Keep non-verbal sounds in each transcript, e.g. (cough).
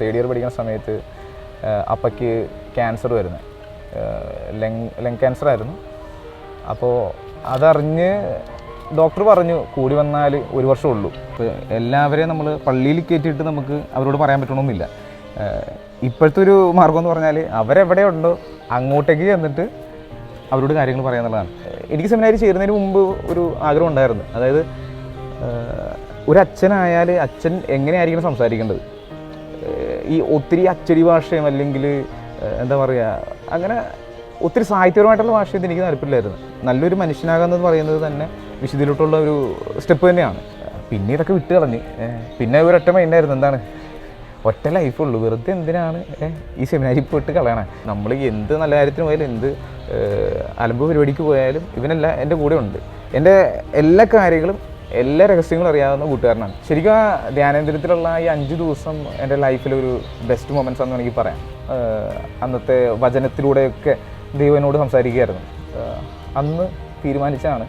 Third year പഠിക്കുന്ന സമയത്ത് അപ്പയ്ക്ക് ക്യാൻസർ വരുന്നത് ലങ് ലങ് ക്യാൻസർ ആയിരുന്നു. അപ്പോൾ അതറിഞ്ഞ് ഡോക്ടർ പറഞ്ഞു കൂടി വന്നാൽ ഒരു വർഷം ഉള്ളൂ. എല്ലാവരെയും നമ്മൾ പള്ളിയിൽ കയറ്റിയിട്ട് നമുക്ക് അവരോട് പറയാൻ പറ്റണമെന്നില്ല ഇപ്പോഴത്തെ ഒരു മാർഗം എന്ന് പറഞ്ഞാൽ അവരെവിടെയുണ്ടോ അങ്ങോട്ടേക്ക് ചെന്നിട്ട് അവരോട് കാര്യങ്ങൾ പറയാന്നുള്ളതാണ് എനിക്ക് സെമിനാരി ചേരുന്നതിന് മുമ്പ് ഒരു ആഗ്രഹം ഉണ്ടായിരുന്നു. അതായത് ഒരു അച്ഛനായാൽ അച്ഛൻ എങ്ങനെയായിരിക്കണം സംസാരിക്കേണ്ടത്? ഈ ഒത്തിരി അച്ചടി ഭാഷയും അല്ലെങ്കിൽ എന്താ പറയുക അങ്ങനെ ഒത്തിരി സാഹിത്യപരമായിട്ടുള്ള ഭാഷയിൽ എനിക്ക് താല്പര്യമില്ലായിരുന്നു. നല്ലൊരു മനുഷ്യനാകുന്നത് പറയുന്നത് തന്നെ വിശുദ്ധിയിലോട്ടുള്ള ഒരു സ്റ്റെപ്പ് തന്നെയാണ്. പിന്നെ ഇതൊക്കെ വിട്ട് കളഞ്ഞ് പിന്നെ ഒരൊറ്റ മൈൻഡായിരുന്നു എന്താണ്? ഒറ്റ ലൈഫുള്ളൂ വെറുതെ എന്തിനാണ് ഈ സെമിനാരി പോയിട്ട് കളയണേ? നമ്മൾ എന്ത് നല്ല കാര്യത്തിന് പോയാലും എന്ത് അലമ്പ് പരിപാടിക്ക് പോയാലും ഇവനെല്ലാം എന്റെ കൂടെ ഉണ്ട്. എന്റെ എല്ലാ കാര്യങ്ങളും എല്ലാ രഹസ്യങ്ങളും അറിയാവുന്ന കൂട്ടുകാരനാണ്. ശരിക്കും ആ ധ്യാനേന്ദ്രത്തിലുള്ള ഈ അഞ്ച് ദിവസം എന്റെ ഒരു ബെസ്റ്റ് മൊമെന്റ്സ് ആണെന്ന് എനിക്ക് പറയാം. അന്നത്തെ വചനത്തിലൂടെയൊക്കെ ദൈവനോട് സംസാരിക്കുകയായിരുന്നു. അന്ന് തീരുമാനിച്ചാണ്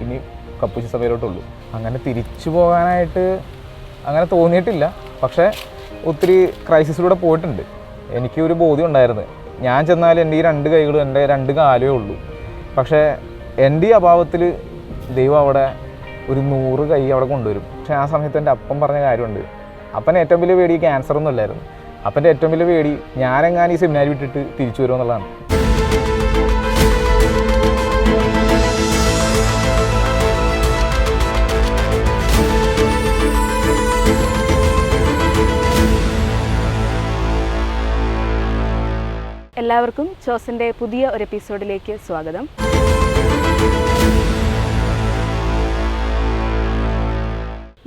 ഇനി കപ്പൂച്ചി സഭയിലോട്ടുള്ളൂ. അങ്ങനെ തിരിച്ചു പോകാനായിട്ട് അങ്ങനെ തോന്നിയിട്ടില്ല. പക്ഷേ ഒത്തിരി ക്രൈസിസിലൂടെ പോയിട്ടുണ്ട്. എനിക്ക് ഒരു ബോധ്യം ഉണ്ടായിരുന്നു. ഞാൻ ചെന്നാൽ എന്റെ ഈ രണ്ട് കൈകളും എന്റെ രണ്ട് കാലേ ഉള്ളൂ. പക്ഷേ എന്റെ ഈ അഭാവത്തിൽ ദൈവം അവിടെ ഒരു നൂറ് കൈ അവിടെ കൊണ്ടുവരും. പക്ഷേ ആ സമയത്ത് എന്റെ അപ്പം പറഞ്ഞ കാര്യമുണ്ട്. അപ്പൻ ഏറ്റവും വലിയ പേടി ക്യാൻസർ ഒന്നും അല്ലായിരുന്നു അപ്പന്റെ ഏറ്റവും വലിയ പേടി ഞാനെങ്ങാനും ഈ സെമിനാരി വിട്ടിട്ട് തിരിച്ചു വരും എന്നുള്ളതാണ്. എല്ലാവർക്കും ചോസിന്റെ പുതിയ ഒരു എപ്പിസോഡിലേക്ക് സ്വാഗതം.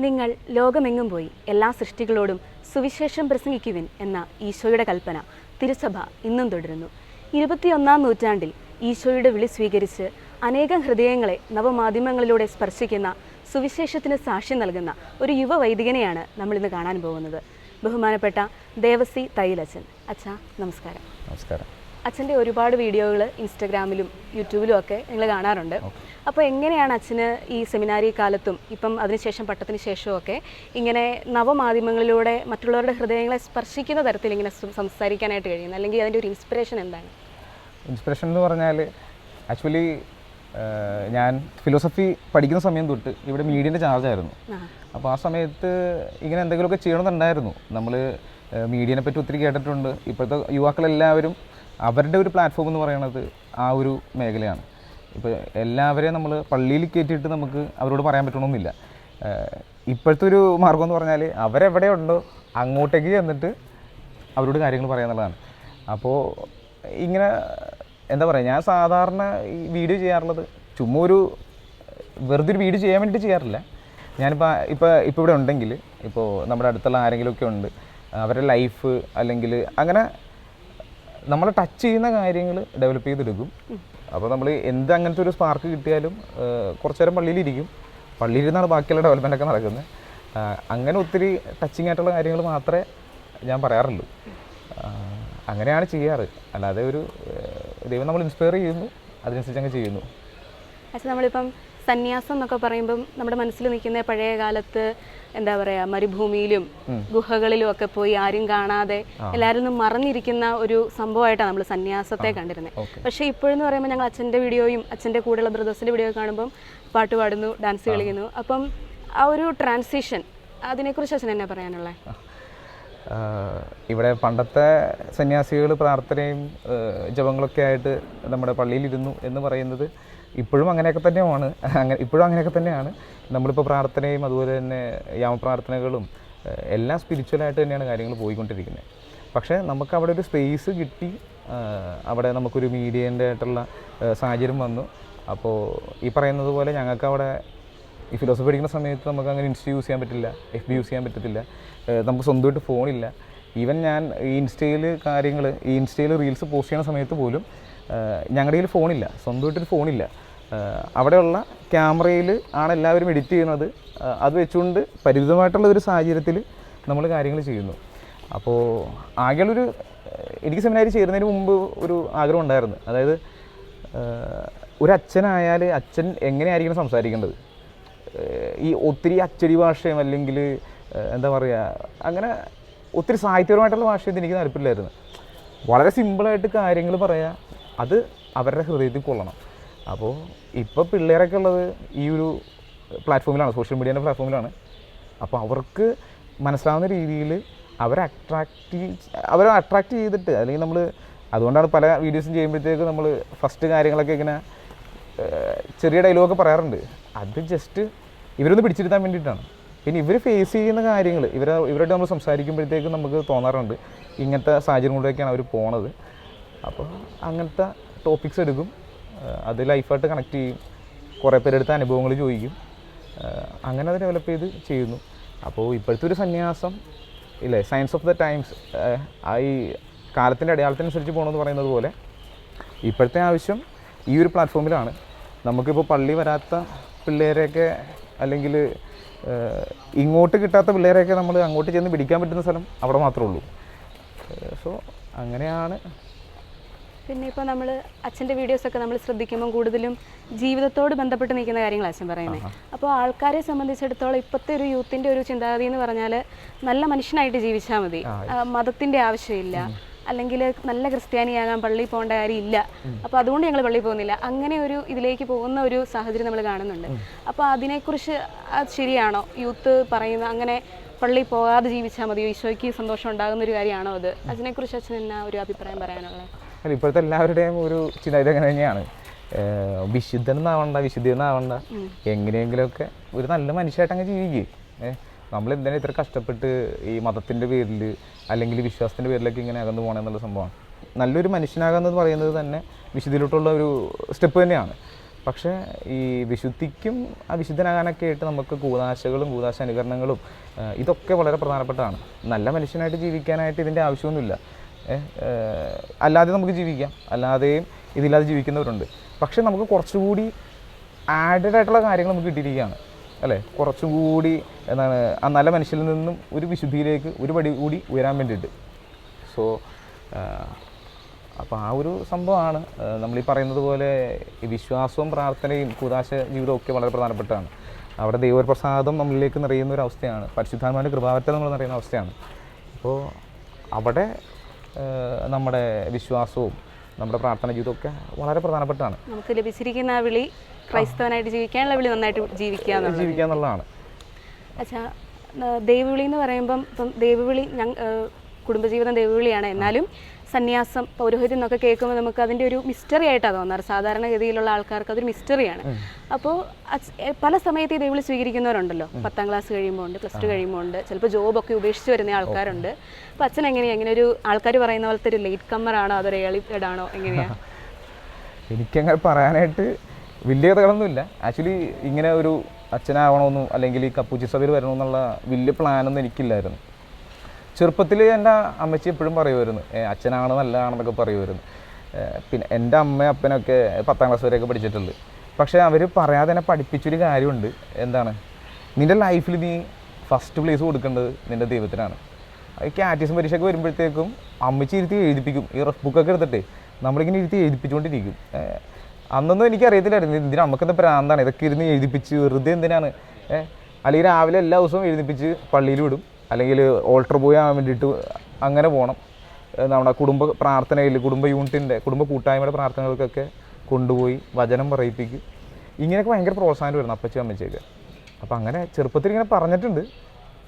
നിങ്ങൾ ലോകമെങ്ങും പോയി എല്ലാ സൃഷ്ടികളോടും സുവിശേഷം പ്രസംഗിക്കുവിൻ എന്ന ഈശോയുടെ കൽപ്പന തിരുസഭ ഇന്നും തുടരുന്നു. ഇരുപത്തിയൊന്നാം നൂറ്റാണ്ടിൽ ഈശോയുടെ വിളി സ്വീകരിച്ച് അനേകം ഹൃദയങ്ങളെ നവമാധ്യമങ്ങളിലൂടെ സ്പർശിക്കുന്ന സുവിശേഷത്തിന് സാക്ഷ്യം നൽകുന്ന ഒരു യുവ വൈദികനെയാണ് നമ്മളിന്ന് കാണാൻ പോകുന്നത്. ബഹുമാനപ്പെട്ട ദേവസി തൈലച്ചൻ. അച്ഛാ നമസ്കാരം. നമസ്കാരം. അച്ഛന്റെ ഒരുപാട് വീഡിയോകൾ ഇൻസ്റ്റഗ്രാമിലും യൂട്യൂബിലും ഒക്കെ നിങ്ങൾ കാണാറുണ്ട്. അപ്പോൾ എങ്ങനെയാണ് അച്ഛന് ഈ സെമിനാരി കാലത്തും ഇപ്പം അതിനുശേഷം പട്ടത്തിന് ശേഷവും ഒക്കെ ഇങ്ങനെ നവമാധ്യമങ്ങളിലൂടെ മറ്റുള്ളവരുടെ ഹൃദയങ്ങളെ സ്പർശിക്കുന്ന തരത്തിൽ ഇങ്ങനെ സംസാരിക്കാനായിട്ട് കഴിയുന്നത്? അല്ലെങ്കിൽ അതിന്റെ ഒരു ഇൻസ്പിറേഷൻ എന്താണ്? ഇൻസ്പിറേഷൻ എന്ന് പറഞ്ഞാൽ ആക്ച്വലി ഞാൻ ഫിലോസഫി പഠിക്കുന്ന സമയം തൊട്ട് ഇവിടെ മീഡിയന്റെ ചാർജായിരുന്നു ആയിരുന്നു. അപ്പോൾ ആ സമയത്ത് ഇങ്ങനെ എന്തെങ്കിലുമൊക്കെ ചെയ്യണമെന്നുണ്ടായിരുന്നു. നമ്മൾ മീഡിയനെ പറ്റി ഒത്തിരി കേട്ടിട്ടുണ്ട്. ഇപ്പോഴത്തെ യുവാക്കളെല്ലാവരും അവരുടെ ഒരു പ്ലാറ്റ്ഫോം എന്ന് പറയുന്നത് ആ ഒരു മേഖലയാണ്. ഇപ്പോൾ എല്ലാവരെയും നമ്മൾ പള്ളിയിൽ കയറ്റിയിട്ട് നമുക്ക് അവരോട് പറയാൻ പറ്റണമെന്നില്ല ഇപ്പോഴത്തെ ഒരു മാർഗം എന്ന് പറഞ്ഞാൽ അവരെവിടെയുണ്ടോ അങ്ങോട്ടേക്ക് ചെന്നിട്ട് അവരോട് കാര്യങ്ങൾ പറയാന്നുള്ളതാണ് അപ്പോൾ ഇങ്ങനെ എന്താ പറയുക ഞാൻ സാധാരണ ഈ വീഡിയോ ചെയ്യാറുള്ളത് ചുമ്മാ ഒരു വെറുതെ ഒരു വീഡിയോ ചെയ്യാൻ വേണ്ടി ചെയ്യാറില്ല. ഞാനിപ്പോൾ ഇപ്പോൾ ഇപ്പോൾ ഇവിടെ ഉണ്ടെങ്കിൽ ഇപ്പോൾ നമ്മുടെ അടുത്തുള്ള ആരെങ്കിലുമൊക്കെ ഉണ്ട് അവരുടെ ലൈഫ് അല്ലെങ്കിൽ അങ്ങനെ നമ്മൾ ടച്ച് ചെയ്യുന്ന കാര്യങ്ങൾ ഡെവലപ്പ് ചെയ്തെടുക്കും. അപ്പോൾ നമ്മൾ എന്ത് അങ്ങനത്തെ ഒരു സ്പാർക്ക് കിട്ടിയാലും കുറച്ചു നേരം പള്ളിയിലിരിക്കും. പള്ളിയിലിരുന്നാണ് ബാക്കിയുള്ള ഡെവലപ്മെന്റ് ഒക്കെ നടക്കുന്നത്. അങ്ങനെ ഒത്തിരി ടച്ചിങ് ആയിട്ടുള്ള കാര്യങ്ങൾ മാത്രമേ ഞാൻ പറയാറുള്ളൂ. അങ്ങനെയാണ് ചെയ്യാറ്. അല്ലാതെ ഒരു ദൈവം നമ്മൾ ഇൻസ്പയർ ചെയ്യുന്നു അതിനനുസരിച്ച് അങ്ങ് ചെയ്യുന്നു. നമ്മളിപ്പം സന്യാസം എന്നൊക്കെ പറയുമ്പം നമ്മുടെ മനസ്സിൽ നിൽക്കുന്ന പഴയ കാലത്ത് എന്താ പറയാ മരുഭൂമിയിലും ഗുഹകളിലും ഒക്കെ പോയി ആരും കാണാതെ എല്ലാവരും ഒന്നും മറന്നിരിക്കുന്ന ഒരു സംഭവമായിട്ടാണ് നമ്മൾ സന്യാസത്തെ കണ്ടിരുന്നത്. പക്ഷേ ഇപ്പോഴെന്ന് പറയുമ്പോൾ ഞങ്ങൾ അച്ഛന്റെ വീഡിയോയും അച്ഛന്റെ കൂടെയുള്ള ബ്രദേഴ്സിന്റെ വീഡിയോ കാണുമ്പം പാട്ട് പാടുന്നു ഡാൻസ് കളിക്കുന്നു. അപ്പം ആ ഒരു ട്രാൻസിഷൻ അതിനെക്കുറിച്ച് അച്ഛൻ എന്നെ പറയാനുള്ളത് ഇവിടെ പണ്ടത്തെ സന്യാസികൾ പ്രാർത്ഥനയും ജപങ്ങളൊക്കെ ആയിട്ട് നമ്മുടെ പള്ളിയിലിരുന്നു എന്ന് പറയുന്നത് ഇപ്പോഴും അങ്ങനെയൊക്കെ തന്നെയാണ്. അങ്ങനെ ഇപ്പോഴും അങ്ങനെയൊക്കെ തന്നെയാണ്. നമ്മളിപ്പോൾ പ്രാർത്ഥനയും അതുപോലെ തന്നെ യാമപ്രാർത്ഥനകളും എല്ലാം സ്പിരിച്വലായിട്ട് തന്നെയാണ് കാര്യങ്ങൾ പോയിക്കൊണ്ടിരിക്കുന്നത് പക്ഷേ നമുക്ക് അവിടെ ഒരു സ്പേസ് കിട്ടി അവിടെ നമുക്കൊരു മീഡിയേന്റെ ആയിട്ടുള്ള സാഹചര്യം വന്നു. അപ്പോൾ ഈ പറയുന്നത് പോലെ ഞങ്ങൾക്ക് അവിടെ ഈ ഫിലോസഫി പഠിക്കുന്ന സമയത്ത് നമുക്ക് അങ്ങനെ ഇൻസ്റ്റ യൂസ് ചെയ്യാൻ പറ്റില്ല എഫ് ബി യൂസ് ചെയ്യാൻ പറ്റത്തില്ല. നമുക്ക് സ്വന്തമായിട്ട് ഫോണില്ല ഈവൻ ഞാൻ ഈ ഇൻസ്റ്റയിൽ കാര്യങ്ങൾ ഈ ഇൻസ്റ്റയിൽ റീൽസ് പോസ്റ്റ് ചെയ്യുന്ന സമയത്ത് പോലും ഞങ്ങളുടെ കയ്യിൽ ഫോണില്ല സ്വന്തമായിട്ടൊരു ഫോണില്ല അവിടെയുള്ള ക്യാമറയിൽ ആണ് എല്ലാവരും എഡിറ്റ് ചെയ്യുന്നത്. അത് വെച്ചുകൊണ്ട് പരിമിതമായിട്ടുള്ള ഒരു സാഹചര്യത്തിൽ നമ്മൾ കാര്യങ്ങൾ ചെയ്യുന്നു. അപ്പോൾ ആകെയുള്ളൊരു എനിക്ക് സെമിനാരി ചേരുന്നതിന് മുമ്പ് ഒരു ആഗ്രഹം ഉണ്ടായിരുന്നു. അതായത് ഒരു അച്ഛനായാൽ അച്ഛൻ എങ്ങനെയായിരിക്കണം സംസാരിക്കേണ്ടത്? ഈ ഒത്തിരി അച്ചടി ഭാഷയും അല്ലെങ്കിൽ എന്താ പറയുക അങ്ങനെ ഒത്തിരി സാഹിത്യപരമായിട്ടുള്ള ഭാഷയൊന്നും എനിക്ക് താല്പര്യമില്ലായിരുന്നു. വളരെ സിമ്പിളായിട്ട് കാര്യങ്ങൾ പറയാം അത് അവരുടെ ഹൃദയത്തിൽ കൊള്ളണം. അപ്പോൾ ഇപ്പോൾ പിള്ളേരൊക്കെ ഉള്ളത് ഈ ഒരു പ്ലാറ്റ്ഫോമിലാണ് സോഷ്യൽ മീഡിയേന്റെ പ്ലാറ്റ്ഫോമിലാണ് അപ്പോൾ അവർക്ക് മനസ്സിലാവുന്ന രീതിയിൽ അവരെ അട്രാക്റ്റ് അവരെ അട്രാക്റ്റ് ചെയ്തിട്ട് അല്ലെങ്കിൽ നമ്മൾ അതുകൊണ്ടാണ് പല വീഡിയോസും ചെയ്യുമ്പോഴത്തേക്ക് നമ്മൾ ഫസ്റ്റ് കാര്യങ്ങളൊക്കെ ഇങ്ങനെ ചെറിയ ഡയലോഗൊക്കെ പറയാറുണ്ട്. അത് ജസ്റ്റ് ഇവരൊന്ന് പിടിച്ചിരുത്താൻ വേണ്ടിയിട്ടാണ്. പിന്നെ ഇവർ ഫേസ് ചെയ്യുന്ന കാര്യങ്ങൾ ഇവരെ ഇവരോട് നമ്മൾ സംസാരിക്കുമ്പോഴത്തേക്ക് നമുക്ക് തോന്നാറുണ്ട് ഇങ്ങനത്തെ സാഹചര്യങ്ങളിലേക്കാണ് അവർ പോണത്. അപ്പോൾ അങ്ങനത്തെ ടോപ്പിക്സ് എടുക്കും. അത് ലൈഫായിട്ട് കണക്ട് ചെയ്യും. കുറേ പേരെടുത്ത അനുഭവങ്ങൾ ചോദിക്കും. അങ്ങനെ അത് ഡെവലപ്പ് ചെയ്ത് ചെയ്യുന്നു. അപ്പോൾ ഇപ്പോഴത്തെ ഒരു സന്യാസം ഇല്ലേ സയൻസ് ഓഫ് ദ ടൈംസ് ആ ഈ കാലത്തിന്റെ അടയാളത്തിനനുസരിച്ച് പോകണമെന്ന് പറയുന്നത് പോലെ ഇപ്പോഴത്തെ ആവശ്യം ഈ ഒരു പ്ലാറ്റ്ഫോമിലാണ് നമുക്കിപ്പോൾ പള്ളി വരാത്ത പിള്ളേരെയൊക്കെ അല്ലെങ്കിൽ ഇങ്ങോട്ട് കിട്ടാത്ത പിള്ളേരെയൊക്കെ നമ്മൾ അങ്ങോട്ട് ചെന്ന് പിടിക്കാൻ പറ്റുന്ന സ്ഥലം അവിടെ മാത്രമേ ഉള്ളൂ. സോ അങ്ങനെയാണ് പിന്നെ ഇപ്പോൾ നമ്മൾ അച്ഛന്റെ വീഡിയോസൊക്കെ നമ്മൾ ശ്രദ്ധിക്കുമ്പോൾ കൂടുതലും ജീവിതത്തോട് ബന്ധപ്പെട്ട് നിൽക്കുന്ന കാര്യങ്ങളാണ് അച്ഛൻ പറയുന്നത് അപ്പോൾ ആൾക്കാരെ സംബന്ധിച്ചിടത്തോളം ഇപ്പോഴത്തെ ഒരു യൂത്തിന്റെ ഒരു ചിന്താഗതി എന്ന് പറഞ്ഞാൽ നല്ല മനുഷ്യനായിട്ട് ജീവിച്ചാൽ മതി. മതത്തിന്റെ ആവശ്യമില്ല. അല്ലെങ്കിൽ നല്ല ക്രിസ്ത്യാനിയാകാൻ പള്ളി പോകേണ്ട കാര്യമില്ല അപ്പോൾ അതുകൊണ്ട് ഞങ്ങൾ പള്ളി പോകുന്നില്ല. അങ്ങനെ ഒരു ഇതിലേക്ക് പോകുന്ന ഒരു സാഹചര്യം നമ്മൾ കാണുന്നുണ്ട്. അപ്പോൾ അതിനെക്കുറിച്ച് അത് ശരിയാണോ? യൂത്ത് പറയുന്ന അങ്ങനെ പള്ളി പോകാതെ ജീവിച്ചാൽ മതി ഈശോയ്ക്ക് സന്തോഷം ഉണ്ടാകുന്ന ഒരു കാര്യമാണോ അത്? അതിനെക്കുറിച്ച് അച്ഛൻ എന്നാ ഒരു അഭിപ്രായം പറയാനുള്ളത്? അല്ല ഇപ്പോഴത്തെ എല്ലാവരുടെയും ഒരു ചിന്ത അങ്ങനെ തന്നെയാണ്. വിശുദ്ധനെന്നാവണ്ട വിശുദ്ധനാവണ്ട എങ്ങനെയെങ്കിലുമൊക്കെ ഒരു നല്ല മനുഷ്യരായിട്ടങ്ങ് ജീവിക്കുക നമ്മൾ എന്തിനാണ് ഇത്ര കഷ്ടപ്പെട്ട് ഈ മതത്തിന്റെ പേരിൽ അല്ലെങ്കിൽ വിശ്വാസത്തിന്റെ പേരിലൊക്കെ ഇങ്ങനെ അകന്നു പോകണമെന്നുള്ള സംഭവമാണ്. നല്ലൊരു മനുഷ്യനാകുന്നത് പറയുന്നത് തന്നെ വിശുദ്ധിയിലോട്ടുള്ള ഒരു സ്റ്റെപ്പ് തന്നെയാണ്. പക്ഷേ ഈ വിശുദ്ധിക്കും ആ വിശുദ്ധനാകാനൊക്കെ ആയിട്ട് നമുക്ക് കൂതാശകളും കൂതാശ അനുകരണങ്ങളും ഇതൊക്കെ വളരെ പ്രധാനപ്പെട്ടതാണ്. നല്ല മനുഷ്യനായിട്ട് ജീവിക്കാനായിട്ട് ഇതിന്റെ ആവശ്യമൊന്നുമില്ല. അല്ലാതെ നമുക്ക് ജീവിക്കാം. അല്ലാതെയും ഇതില്ലാതെ ജീവിക്കുന്നവരുണ്ട്. പക്ഷേ നമുക്ക് കുറച്ചുകൂടി ആഡഡ് ആയിട്ടുള്ള കാര്യങ്ങൾ നമുക്ക് കിട്ടിയിരിക്കുകയാണ്. അല്ലേ? കുറച്ചുകൂടി എന്താണ് ആ നല്ല മനുഷ്യരിൽ നിന്നും ഒരു വിശുദ്ധിയിലേക്ക് ഒരു പടി കൂടി ഉയരാൻ വേണ്ടിയിട്ട്. സോ അപ്പോൾ ആ ഒരു സംഭവമാണ്. നമ്മൾ ഈ പറയുന്നത് പോലെ വിശ്വാസവും പ്രാർത്ഥനയും കൂതാശ ജീവിതവും ഒക്കെ വളരെ പ്രധാനപ്പെട്ടതാണ്. അവിടെ ദൈവപ്രസാദം നമ്മളിലേക്ക് നിറയുന്ന ഒരു അവസ്ഥയാണ്. പരിശുദ്ധാത്മാവിന്റെ കൃപാവത്തെ നമ്മൾ നിറയുന്ന അവസ്ഥയാണ്. അപ്പോൾ അവിടെ നമ്മുടെ വിശ്വാസവും നമ്മുടെ പ്രാർത്ഥന ജീവിതവും ഒക്കെ വളരെ പ്രധാനപ്പെട്ടതാണ്. നമുക്ക് ലഭിച്ചിരിക്കുന്ന ആ വിളി ക്രൈസ്തവനായിട്ട് ജീവിക്കാനുള്ള വിളി നന്നായിട്ട് ജീവിക്കുക ജീവിക്കുക എന്നുള്ളതാണ്. അച്ഛാ ദൈവവിളി എന്ന് പറയുമ്പം ഇപ്പം ദൈവവിളി ഞങ്ങൾ കുടുംബജീവിതം ദൈവവിളിയാണ്. എന്നാലും സന്യാസം പൗരോഹിത്യം എന്നൊക്കെ കേൾക്കുമ്പോൾ നമുക്ക് അതിന്റെ ഒരു മിസ്റ്ററി ആയിട്ടാണ് തോന്നാറ്. സാധാരണഗതിയിലുള്ള ആൾക്കാർക്ക് അതൊരു മിസ്റ്ററിയാണ് അപ്പോൾ പല സമയത്ത് ഈ വിളി സ്വീകരിക്കുന്നവരുണ്ടല്ലോ. പത്താം ക്ലാസ് കഴിയുമ്പോൾ ഉണ്ട് പ്ലസ് ടു കഴിയുമ്പോൾ ഉണ്ട്. ചിലപ്പോൾ ജോബൊക്കെ ഉപേക്ഷിച്ച് വരുന്ന ആൾക്കാരുണ്ട്. അപ്പോൾ അച്ഛൻ എങ്ങനെയാണ് എങ്ങനെ ഒരു ആൾക്കാർ പറയുന്ന പോലത്തെ ഒരു ലേറ്റ് കമ്മറാണോ അതൊരു ആണോ എങ്ങനെയാണ് (laughs) എനിക്കങ്ങനെ പറയാനായിട്ട് വലിയ കഥകളൊന്നുമില്ല. ആക്ച്വലി ഇങ്ങനെ ഒരു അച്ഛനാവണമെന്നും അല്ലെങ്കിൽ ഈ കപ്പൂച്ചി സഭയിൽ വരണമെന്നുള്ള വലിയ പ്ലാനൊന്നും എനിക്കില്ലായിരുന്നു. ചെറുപ്പത്തിൽ എന്റെ അമ്മച്ചി എപ്പോഴും പറയുമായിരുന്നു "ഏ, അച്ഛനാണ് നല്ലതാണെന്നൊക്കെ പറയുമായിരുന്നു. പിന്നെ എന്റെ അമ്മയും അപ്പനൊക്കെ പത്താം ക്ലാസ് വരെയൊക്കെ പഠിച്ചിട്ടുണ്ട്. പക്ഷേ അവർ പറയാതെ തന്നെ പഠിപ്പിച്ചൊരു കാര്യമുണ്ട്. എന്താണ്? നിന്റെ ലൈഫിൽ നീ ഫസ്റ്റ് പ്ലേസ് കൊടുക്കേണ്ടത് നിന്റെ ദൈവത്തിനാണ്. ഈ കാറ്റീസും പരീക്ഷയൊക്കെ വരുമ്പോഴത്തേക്കും അമ്മച്ചി ഇരുത്തി എഴുതിപ്പിക്കും. ഈ റഫ് ബുക്കൊക്കെ എടുത്തിട്ട് നമ്മളിങ്ങനെ ഇരുത്തി എഴുതിപ്പിച്ചുകൊണ്ടിരിക്കും. അന്നൊന്നും എനിക്കറിയത്തില്ലായിരുന്നു എന്തിനാ നമുക്കെന്താ പ്രാന്താണ്? ഇതൊക്കെ ഇരുന്ന് എഴുതിപ്പിച്ച് വെറുതെ എന്തിനാണ്? അല്ലെങ്കിൽ രാവിലെ എല്ലാ ദിവസവും എഴുതിപ്പിച്ച് പള്ളിയിൽ വിടും. അല്ലെങ്കിൽ ഓൾട്ടർ ബോയ് ആവാൻ വേണ്ടിയിട്ട് അങ്ങനെ പോകണം നമ്മുടെ കുടുംബ പ്രാർത്ഥനയിൽ കുടുംബ യൂണിറ്റിന്റെ കുടുംബ കൂട്ടായ്മയുടെ പ്രാർത്ഥനകൾക്കൊക്കെ കൊണ്ടുപോയി വചനം പറയിപ്പിക്കും. ഇങ്ങനെയൊക്കെ ഭയങ്കര പ്രോത്സാഹനം വരുന്നു അപ്പച്ചി അമ്മച്ചിയൊക്കെ. അപ്പോൾ അങ്ങനെ ചെറുപ്പത്തിൽ ഇങ്ങനെ പറഞ്ഞിട്ടുണ്ട്.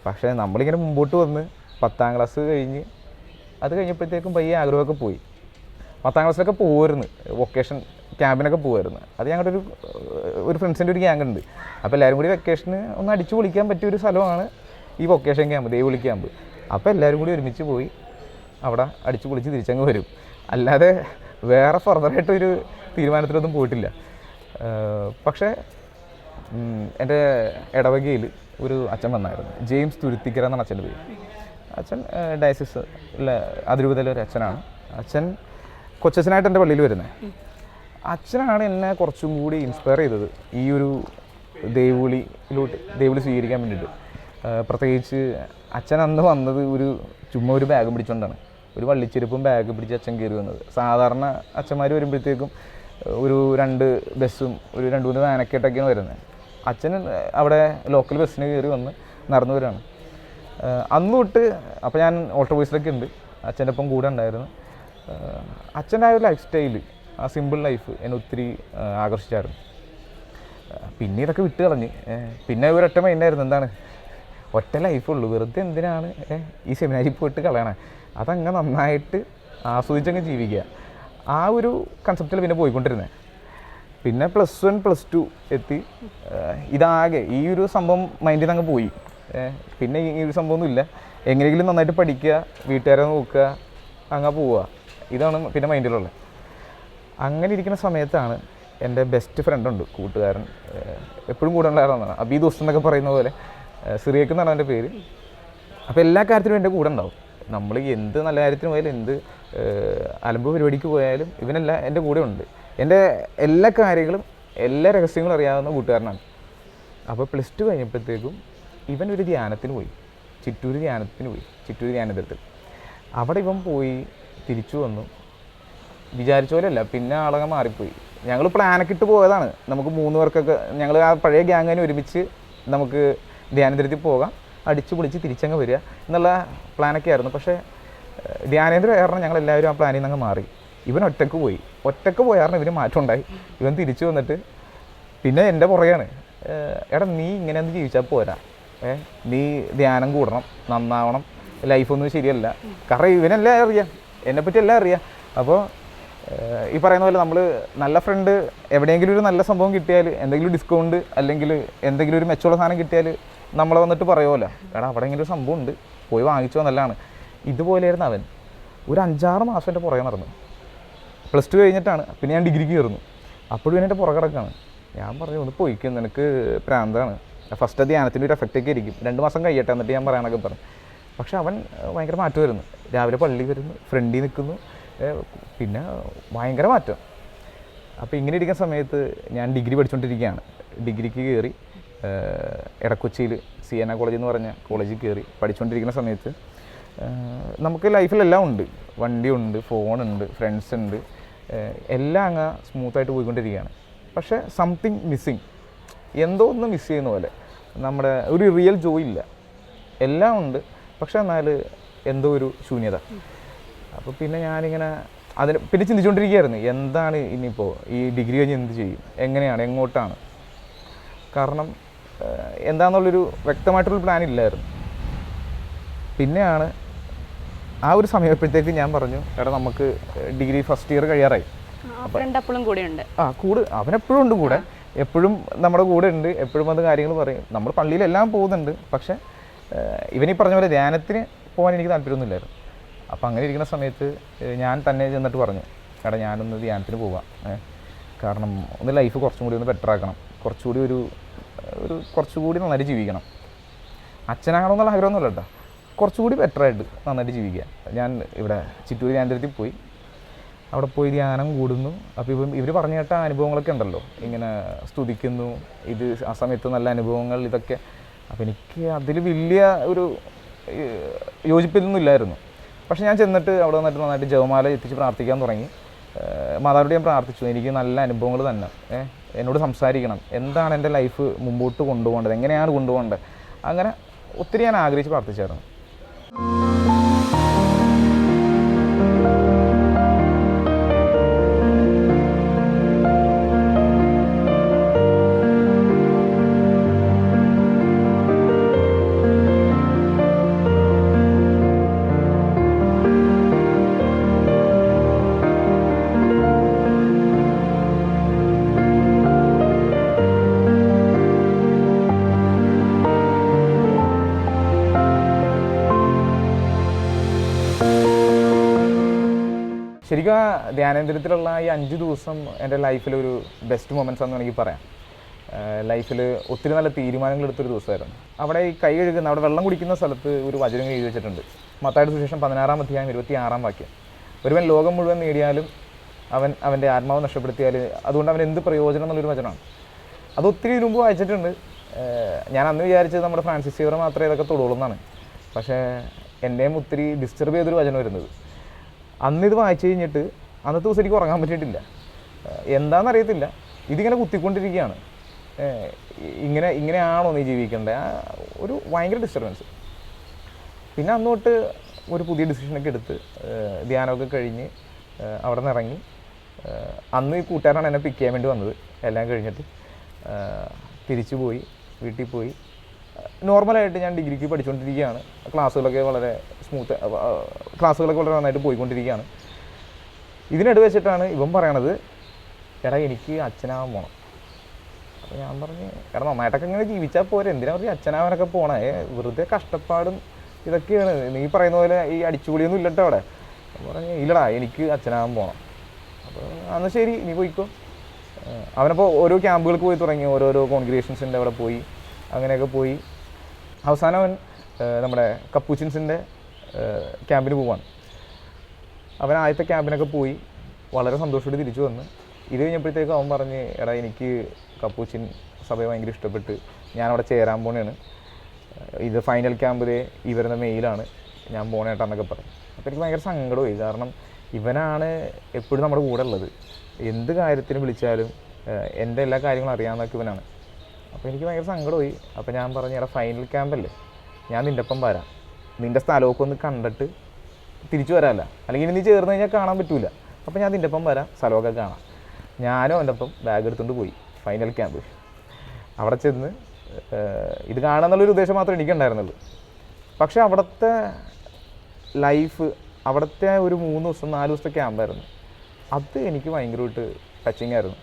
പക്ഷേ നമ്മളിങ്ങനെ മുമ്പോട്ട് വന്ന് പത്താം ക്ലാസ് കഴിഞ്ഞ് അത് കഴിഞ്ഞപ്പോഴത്തേക്കും പയ്യെ ആഗ്രഹമൊക്കെ പോയി. പത്താം ക്ലാസ്സിലൊക്കെ പോകുമായിരുന്നു വൊക്കേഷൻ ക്യാമ്പിനൊക്കെ പോകുമായിരുന്നു അത് ഞങ്ങളുടെ ഒരു ഒരു ഫ്രണ്ട്സിന്റെ ഒരു ഗ്യാങ് ഉണ്ട്. അപ്പോൾ എല്ലാവരും കൂടി വെക്കേഷന് ഒന്ന് അടിച്ചു പൊളിക്കാൻ പറ്റിയ ഒരു സ്ഥലമാണ് ഈ വൊക്കേഷൻ ക്യാമ്പ് ദേവിളി ക്യാമ്പ് അപ്പോൾ എല്ലാവരും കൂടി ഒരുമിച്ച് പോയി അവിടെ അടിച്ചു പൊളിച്ച് തിരിച്ചങ്ങ് വരും. അല്ലാതെ വേറെ ഫർദറായിട്ടൊരു തീരുമാനത്തിലൊന്നും പോയിട്ടില്ല. പക്ഷേ എന്റെ ഇടവകയിൽ ഒരു അച്ഛൻ വന്നായിരുന്നു. ജെയിംസ് തുരുത്തിക്കര എന്നാണ് അച്ഛന്റെ പേര്. അച്ഛൻ ഡയസിസ് അതിരൂപതയിലെ ഒരു അച്ഛനാണ്. അച്ഛൻ കൊച്ചച്ഛനായിട്ട് എന്റെ പള്ളിയിൽ വരുന്നത് അച്ഛനാണ് എന്നെ കുറച്ചും കൂടി ഇൻസ്പയർ ചെയ്തത് ഈ ഒരു ദേവുളിയിലോട്ട് ദേവുളി സ്വീകരിക്കാൻ വേണ്ടിയിട്ട്. പ്രത്യേകിച്ച് അച്ഛൻ അന്ന് വന്നത് ഒരു ചുമ്മാ ഒരു ബാഗ് പിടിച്ചുകൊണ്ടാണ് ഒരു വള്ളിച്ചെരുപ്പും ബാഗ് പിടിച്ച് അച്ഛൻ കയറി വന്നത്. സാധാരണ അച്ഛന്മാർ വരുമ്പോഴത്തേക്കും ഒരു രണ്ട് ബസ്സും ഒരു രണ്ട് മൂന്ന് വാനൊക്കെയായിട്ടൊക്കെയാണ് വരുന്നത്. അച്ഛൻ അവിടെ ലോക്കൽ ബസ്സിന് കയറി വന്ന് നടന്നു വരികയാണ്. അന്ന് തൊട്ട് അപ്പോൾ ഞാൻ ഓട്ടോ ബോയ്സിലൊക്കെ ഉണ്ട്. അച്ഛന്റെ ഒപ്പം കൂടെ ഉണ്ടായിരുന്നു. അച്ഛന്റെ ആ ഒരു ലൈഫ് സ്റ്റൈൽ ആ സിമ്പിൾ ലൈഫ് എന്നെ ഒത്തിരി ആകർഷിച്ചായിരുന്നു. പിന്നെ ഇതൊക്കെ വിട്ട് കളഞ്ഞ്. പിന്നെ ഒരൊറ്റ മൈൻഡായിരുന്നു എന്താണ്? ഒറ്റ ലൈഫുള്ളൂ വെറുതെ എന്തിനാണ് ഈ സെമിനാരിൽ പോയിട്ട് കളയണേ? അതങ്ങ് നന്നായിട്ട് ആസ്വദിച്ചങ്ങ് ജീവിക്കുക. ആ ഒരു കൺസെപ്റ്റിൽ പിന്നെ പോയിക്കൊണ്ടിരുന്നത് പിന്നെ പ്ലസ് വൺ പ്ലസ് ടു എത്തി. ഇതാകെ ഈ ഒരു സംഭവം മൈൻഡിൽ നിന്ന് അങ്ങ് പോയി. പിന്നെ ഈ ഒരു സംഭവമൊന്നും ഇല്ല. എങ്ങനെയെങ്കിലും നന്നായിട്ട് പഠിക്കുക വീട്ടുകാരെ നോക്കുക അങ്ങ് പോവുക. ഇതാണ് പിന്നെ മൈൻഡിലുള്ളത് അങ്ങനെ ഇരിക്കുന്ന സമയത്താണ് എന്റെ ബെസ്റ്റ് ഫ്രണ്ടുണ്ട് കൂട്ടുകാരൻ. എപ്പോഴും കൂടെ ഉണ്ടായിരുന്നതാണ് അബി ദോസ്ത് എന്നൊക്കെ പറയുന്ന പോലെ. സിറിയക്ക് എന്നാണ് എന്റെ പേര്. അപ്പോൾ എല്ലാ കാര്യത്തിനും എന്റെ കൂടെ ഉണ്ടാവും. നമ്മൾ എന്ത് നല്ല കാര്യത്തിന് പോയാലും എന്ത് അലമ്പ് പരിപാടിക്ക് പോയാലും ഇവനെല്ലാം എന്റെ കൂടെ ഉണ്ട്. എന്റെ എല്ലാ കാര്യങ്ങളും എല്ലാ രഹസ്യങ്ങളും അറിയാവുന്ന കൂട്ടുകാരനാണ്. അപ്പോൾ പ്ലസ് ടു കഴിഞ്ഞപ്പോഴത്തേക്കും ഇവൻ ഒരു ധ്യാനത്തിന് പോയി. ചിറ്റൂർ ധ്യാനത്തിന് പോയി. ചിറ്റൂർ ധ്യാനത്തിൽ അവിടെ ഇവൻ പോയി തിരിച്ചു വന്നു. വിചാരിച്ച പോലെയല്ല പിന്നെ ആളങ്ങ് മാറിപ്പോയി. ഞങ്ങൾ പ്ലാനൊക്കെ ഇട്ട് പോയതാണ്. നമുക്ക് മൂന്ന് പേർക്കൊക്കെ ഞങ്ങൾ ആ പഴയ ഗ്യാങ്ങിനെ ഒരുമിച്ച് നമുക്ക് ധ്യാനേന്ദ്രത്തിൽ പോകാം. അടിച്ചു പൊളിച്ച് തിരിച്ചങ്ങ് വരിക എന്നുള്ള പ്ലാനൊക്കെ ആയിരുന്നു. പക്ഷേ ധ്യാനേന്ദ്രം കാരണം ഞങ്ങൾ എല്ലാവരും ആ പ്ലാനിൽ നിന്ന് അങ്ങ് മാറി. ഇവൻ ഒറ്റയ്ക്ക് പോയി. ഒറ്റയ്ക്ക് പോയ കാരണം ഇവന് മാറ്റം ഉണ്ടായി ഇവൻ തിരിച്ചു വന്നിട്ട് പിന്നെ എന്റെ പുറകെയാണ്. എടാ നീ ഇങ്ങനെ ഒന്ന് ജീവിച്ചാൽ പോരാ. ഏ നീ ധ്യാനം കൂടണം നന്നാവണം. ലൈഫൊന്നും ശരിയല്ല. കാരണം ഇവനെല്ലാം അറിയാം. എന്നെപ്പറ്റി എല്ലാം അറിയാം. അപ്പോൾ ഈ പറയുന്ന പോലെ നമ്മൾ നല്ല ഫ്രണ്ട് എവിടെയെങ്കിലും ഒരു നല്ല സംഭവം കിട്ടിയാൽ എന്തെങ്കിലും ഡിസ്കൗണ്ട് അല്ലെങ്കിൽ എന്തെങ്കിലും ഒരു മെച്ചമുള്ള സാധനം കിട്ടിയാൽ നമ്മളെ വന്നിട്ട് പറയുമല്ലോ എടാ അവിടെ ഇങ്ങനെ ഒരു സംഭവം ഉണ്ട്. പോയി വാങ്ങിച്ചു നല്ലതാണ് ഇതുപോലെയായിരുന്നു അവൻ. ഒരു അഞ്ചാറ് മാസം എന്റെ പുറകെ നടന്നു. പ്ലസ് ടു കഴിഞ്ഞിട്ടാണ്. പിന്നെ ഞാൻ ഡിഗ്രിക്ക് കയറുന്നു. അപ്പോഴും എന്റെ പുറകെ കിടക്കാണ് ഞാൻ പറഞ്ഞു ഒന്ന് പോയിക്കും നിനക്ക് പ്രാന്താണ്. ഫസ്റ്റ് ധ്യാനത്തിന്റെ ഒരു എഫക്റ്റ് ഒക്കെ ഇരിക്കും രണ്ട് മാസം കഴിയട്ടെ എന്നിട്ട് ഞാൻ പറയാനൊക്കെ പറഞ്ഞു. പക്ഷെ അവൻ ഭയങ്കര മാറ്റം വരുന്നു. രാവിലെ പള്ളി വരുന്നു ഫ്രണ്ടിൽ നിൽക്കുന്നു. പിന്നെ ഭയങ്കര മാറ്റം. അപ്പോൾ ഇങ്ങനെ ഇരിക്കുന്ന സമയത്ത് ഞാൻ ഡിഗ്രി പഠിച്ചുകൊണ്ടിരിക്കുകയാണ്. ഡിഗ്രിക്ക് കയറി എൻ എ കോളേജ് എന്ന് പറഞ്ഞ കോളേജിൽ കയറി പഠിച്ചുകൊണ്ടിരിക്കുന്ന സമയത്ത് നമുക്ക് ലൈഫിലെല്ലാം ഉണ്ട്. വണ്ടിയുണ്ട് ഫോണുണ്ട് ഫ്രണ്ട്സ് ഉണ്ട് എല്ലാം അങ്ങ് സ്മൂത്തായിട്ട് പോയിക്കൊണ്ടിരിക്കുകയാണ്. പക്ഷേ സംതിങ് മിസ്സിങ്. എന്തോ ഒന്ന് മിസ് ചെയ്യുന്ന പോലെ. നമ്മുടെ ഒരു റിയൽ ജോയ് ഇല്ല. എല്ലാം ഉണ്ട്. പക്ഷെ എന്നാൽ എന്തോ ഒരു ശൂന്യത. അപ്പോൾ പിന്നെ ഞാനിങ്ങനെ അതിന് പിന്നെ ചിന്തിച്ചുകൊണ്ടിരിക്കുകയായിരുന്നു. എന്താണ് ഇനിയിപ്പോൾ ഈ ഡിഗ്രി കഴിഞ്ഞ് എന്ത് ചെയ്യും? എങ്ങനെയാണ്? എങ്ങോട്ടാണ്? കാരണം എന്താണെന്നുള്ളൊരു വ്യക്തമായിട്ടുള്ള പ്ലാൻ ഇല്ലായിരുന്നു. പിന്നെയാണ് ആ ഒരു സമയപ്പോഴത്തേക്ക് ഞാൻ പറഞ്ഞു എടാ നമുക്ക് ഡിഗ്രി ഫസ്റ്റ് ഇയർ കഴിയാറായി. അപ്പോഴും കൂടെയുണ്ട്. ആ കൂടെ അവൻ എപ്പോഴും ഉണ്ട് കൂടെ. എപ്പോഴും നമ്മുടെ കൂടെ ഉണ്ട് എപ്പോഴും അത് കാര്യങ്ങൾ പറയും. നമ്മൾ പള്ളിയിലെല്ലാം പോകുന്നുണ്ട് പക്ഷേ ഇവനീ പറഞ്ഞ പോലെ ധ്യാനത്തിന് പോകാൻ എനിക്ക് താല്പര്യമൊന്നുമില്ലായിരുന്നു. അപ്പോൾ അങ്ങനെ ഇരിക്കുന്ന സമയത്ത് ഞാൻ തന്നെ ചെന്നിട്ട് പറഞ്ഞു എടാ ഞാനൊന്ന് ധ്യാനത്തിന് പോവാം കാരണം ഒന്ന് ലൈഫ് കുറച്ചും കൂടി ഒന്ന് ബെറ്റർ ആക്കണം. കുറച്ചുകൂടി ഒരു ഒരു കുറച്ചുകൂടി നന്നായിട്ട് ജീവിക്കണം. അച്ഛനാകണമെന്നുള്ള ആഗ്രഹമൊന്നുമില്ല കേട്ടോ. കുറച്ചുകൂടി ബെറ്ററായിട്ട് നന്നായിട്ട് ജീവിക്കുക. ഞാൻ ഇവിടെ ചിറ്റൂർ കേന്ദ്രത്തിൽ പോയി. അവിടെ പോയി ധ്യാനം കൂടുന്നു. അപ്പോൾ ഇപ്പം ഇവർ പറഞ്ഞു കേട്ട അനുഭവങ്ങളൊക്കെ ഉണ്ടല്ലോ. ഇങ്ങനെ സ്തുതിക്കുന്നു. ഇത് ആ സമയത്ത് നല്ല അനുഭവങ്ങൾ ഇതൊക്കെ. അപ്പോൾ എനിക്ക് അതിൽ വലിയ ഒരു യോജിപ്പൊന്നും ഇല്ലായിരുന്നു പക്ഷേ ഞാൻ ചെന്നിട്ട് അവിടെ വന്നിട്ട് നന്നായിട്ട് ജവമാല എത്തിച്ച് പ്രാർത്ഥിക്കാൻ തുടങ്ങി. മാതാവിനോട് ഞാൻ പ്രാർത്ഥിച്ചു. എനിക്ക് നല്ല അനുഭവങ്ങൾ തന്നെ. എന്നോട് സംസാരിക്കണം. എന്താണ് എന്റെ ലൈഫ് മുമ്പോട്ട് കൊണ്ടുപോകേണ്ടത്? എങ്ങനെയാണ് കൊണ്ടുപോകേണ്ടത്? അങ്ങനെ ഒത്തിരി ഞാൻ ആഗ്രഹിച്ച് പ്രാർത്ഥിച്ചായിരുന്നു. ശരിക്കും ആ ധ്യാനേന്ദ്രത്തിലുള്ള ഈ അഞ്ച് ദിവസം എന്റെ ലൈഫിലൊരു ബെസ്റ്റ് മൊമെന്റ്സ് എന്ന് വേണമെങ്കിൽ പറയാം. ലൈഫിൽ ഒത്തിരി നല്ല തീരുമാനങ്ങൾ എടുത്തൊരു ദിവസമായിരുന്നു. അവിടെ ഈ കൈ കഴുകുന്ന അവിടെ വെള്ളം കുടിക്കുന്ന സ്ഥലത്ത് ഒരു വചനം എഴുതി വെച്ചിട്ടുണ്ട്. മത്തായുടെ സുശേഷം പതിനാറാം അധ്യായം ഇരുപത്തി ആറാം വാക്യം. ഒരുവൻ ലോകം മുഴുവൻ നേടിയാലും അവൻ അവന്റെ ആത്മാവ് നഷ്ടപ്പെടുത്തിയാൽ അതുകൊണ്ട് അവൻ എന്ത് പ്രയോജനം എന്നുള്ളൊരു വചനമാണ്. അത് ഒത്തിരി മുമ്പ് വായിച്ചിട്ടുണ്ട്. ഞാൻ അന്ന് വിചാരിച്ചത് നമ്മുടെ ഫ്രാൻസിസ് ഇവർ മാത്രമേ ഇതൊക്കെ തൊടുള്ളൂ എന്നാണ്. പക്ഷേ എന്നെയും ഒത്തിരി ഡിസ്റ്റർബ് ചെയ്തൊരു വചനം വരുന്നത് അന്ന് ഇത് വായിച്ചു കഴിഞ്ഞിട്ട് അന്നത്തെ ദിവസം എനിക്ക് ഉറങ്ങാൻ പറ്റിയിട്ടില്ല. എന്താണെന്ന് എന്താണെന്നറിയത്തില്ല ഇതിങ്ങനെ കുത്തിക്കൊണ്ടിരിക്കുകയാണ്. ഇങ്ങനെ ഇങ്ങനെയാണോ നീ ജീവിക്കേണ്ടത് ഒരു ഭയങ്കര ഡിസ്റ്റർബൻസ് പിന്നെ അന്ന് തൊട്ട് ഒരു പുതിയ ഡിസിഷനൊക്കെ എടുത്ത് ധ്യാനമൊക്കെ കഴിഞ്ഞ് അവിടെ നിന്ന് ഇറങ്ങി. അന്ന് ഈ കൂട്ടുകാരാണ് എന്നെ പിക്ക് ചെയ്യാൻ വേണ്ടി വന്നത്. എല്ലാം കഴിഞ്ഞിട്ട് തിരിച്ചു പോയി വീട്ടിൽ പോയി. നോർമലായിട്ട് ഞാൻ ഡിഗ്രിക്ക് പഠിച്ചുകൊണ്ടിരിക്കുകയാണ് ക്ലാസ്സുകളൊക്കെ വളരെ സ്മൂത്ത് ക്ലാസ്സുകളൊക്കെ വളരെ നന്നായിട്ട് പോയിക്കൊണ്ടിരിക്കുകയാണ്. ഇതിനിടെ വെച്ചിട്ടാണ് ഇവൻ പറയണത് എടാ എനിക്ക് അച്ഛനാവാൻ പോകണം അപ്പോൾ ഞാൻ പറഞ്ഞു എടാ നന്നായിട്ടൊക്കെ ഇങ്ങനെ ജീവിച്ചാൽ പോരെ. എന്തിനാ പറഞ്ഞാൽ അച്ഛനാവാനൊക്കെ പോകണേ വെറുതെ കഷ്ടപ്പാടും ഇതൊക്കെയാണ്. നീ പറയുന്ന പോലെ ഈ അടിച്ചുപൊളിയൊന്നും ഇല്ലട്ടോ അവിടെ. പറഞ്ഞു ഇല്ലടാ എനിക്ക് അച്ഛനാവാൻ പോകണം അപ്പോൾ അന്ന് ശരി നീ പോയിക്കോ. അവനപ്പോൾ ഓരോ ക്യാമ്പുകൾക്ക് പോയി തുടങ്ങി ഓരോരോ കോൺഗ്രേഷൻസിന്റെ അവിടെ പോയി അങ്ങനെയൊക്കെ പോയി. അവസാനം അവൻ നമ്മുടെ കപ്പൂച്ചിൻസിന്റെ ക്യാമ്പിന് പോവാണ്. അവൻ ആദ്യത്തെ ക്യാമ്പിനൊക്കെ പോയി വളരെ സന്തോഷത്തോടെ തിരിച്ചു വന്ന്. ഇത് കഴിഞ്ഞപ്പോഴത്തേക്കും അവൻ പറഞ്ഞ് എടാ എനിക്ക് കപ്പൂച്ചിൻ സഭയെ ഭയങ്കര ഇഷ്ടപ്പെട്ട് ഞാൻ ചേരാൻ പോണേണ്. ഇത് ഫൈനൽ ക്യാമ്പിലെ വരുന്ന മെയിലാണ് ഞാൻ പോണേട്ടാന്നൊക്കെ പറഞ്ഞു. അപ്പോൾ എനിക്ക് ഭയങ്കര സങ്കടമായി. കാരണം ഇവനാണ് എപ്പോഴും നമ്മുടെ കൂടെ ഉള്ളത്. എന്ത് കാര്യത്തിന് വിളിച്ചാലും എന്റെ എല്ലാ കാര്യങ്ങളും അറിയാവുന്നതൊക്കെ ഇവനാണ്. അപ്പോൾ എനിക്ക് ഭയങ്കര സങ്കടമായി. അപ്പോൾ ഞാൻ പറഞ്ഞു എടാ ഫൈനൽ ക്യാമ്പല്ലേ ഞാൻ നിന്റെ ഒപ്പം വരാം. നിന്റെ സ്ഥലമൊക്കെ ഒന്ന് കണ്ടിട്ട് തിരിച്ചു വരാമല്ല. അല്ലെങ്കിൽ നീ ചേർന്ന് കഴിഞ്ഞാൽ കാണാൻ പറ്റൂല. അപ്പോൾ ഞാൻ നിന്റെ ഒപ്പം വരാം. സ്ഥലമൊക്കെ കാണാം. ഞാനും അവന്റെ ഒപ്പം ബാഗ് എടുത്തുകൊണ്ട് പോയി. ഫൈനൽ ക്യാമ്പ് അവിടെ ചെന്ന് ഇത് കാണാമെന്നുള്ളൊരു ഉദ്ദേശം മാത്രമേ എനിക്കുണ്ടായിരുന്നുള്ളൂ. പക്ഷേ അവിടുത്തെ ലൈഫ് അവിടുത്തെ ഒരു മൂന്ന് ദിവസം നാല് ദിവസത്തെ ക്യാമ്പായിരുന്നു അത് എനിക്ക് ഭയങ്കരമായിട്ട് ടച്ചിങ് ആയിരുന്നു.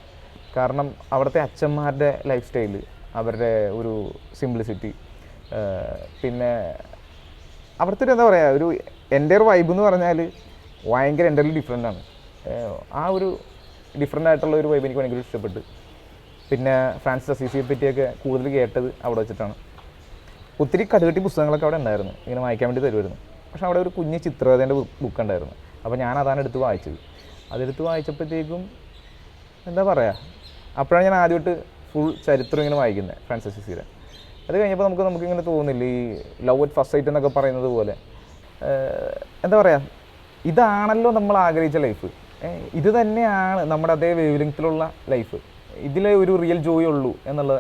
കാരണം അവിടുത്തെ അച്ഛന്മാരുടെ ലൈഫ് സ്റ്റൈൽ അവരുടെ ഒരു സിംപ്ലിസിറ്റി പിന്നെ അവിടുത്തെ ഒരു എന്താ പറയുക ഒരു എന്റെ ഒരു വൈബ് എന്ന് പറഞ്ഞാൽ ഭയങ്കര എന്റെ ഡിഫറെന്റ് ആണ്. ആ ഒരു ഡിഫറെന്റ് ആയിട്ടുള്ള ഒരു വൈബ് എനിക്ക് ഭയങ്കര ഇഷ്ടപ്പെട്ടു. പിന്നെ ഫ്രാൻസിസ് അസീസിയെ പറ്റിയൊക്കെ കൂടുതൽ കേട്ടത് അവിടെ വെച്ചിട്ടാണ്. ഒത്തിരി കടുകട്ടി പുസ്തകങ്ങളൊക്കെ അവിടെ ഉണ്ടായിരുന്നു. ഇങ്ങനെ വായിക്കാൻ വേണ്ടി തരുമായിരുന്നു. പക്ഷെ അവിടെ ഒരു കുഞ്ഞ് ചിത്രകഥേന്റെ ബുക്ക് ഉണ്ടായിരുന്നു. അപ്പോൾ ഞാൻ അതാണ് എടുത്ത് വായിച്ചത്. അതെടുത്ത് വായിച്ചപ്പോഴത്തേക്കും എന്താ പറയുക അപ്പോഴാണ് ഞാൻ ആദ്യമായിട്ട് ഫുൾ ചരിത്രം ഇങ്ങനെ വായിക്കുന്നത് ഫ്രാൻസിസ് സിസിയുടെ അത് കഴിഞ്ഞപ്പോൾ നമുക്ക് നമുക്കിങ്ങനെ തോന്നില്ല ഈ ലവ് അറ്റ് ഫസ്റ്റ് സൈറ്റ് എന്നൊക്കെ പറയുന്നത് പോലെ. എന്താ പറയുക ഇതാണല്ലോ നമ്മൾ ആഗ്രഹിച്ച ലൈഫ് ഇത് തന്നെയാണ് നമ്മുടെ അതേ വേവലിംഗത്തിലുള്ള ലൈഫ് ഇതിലെ ഒരു റിയൽ ജോയ് ഉള്ളൂ എന്നുള്ള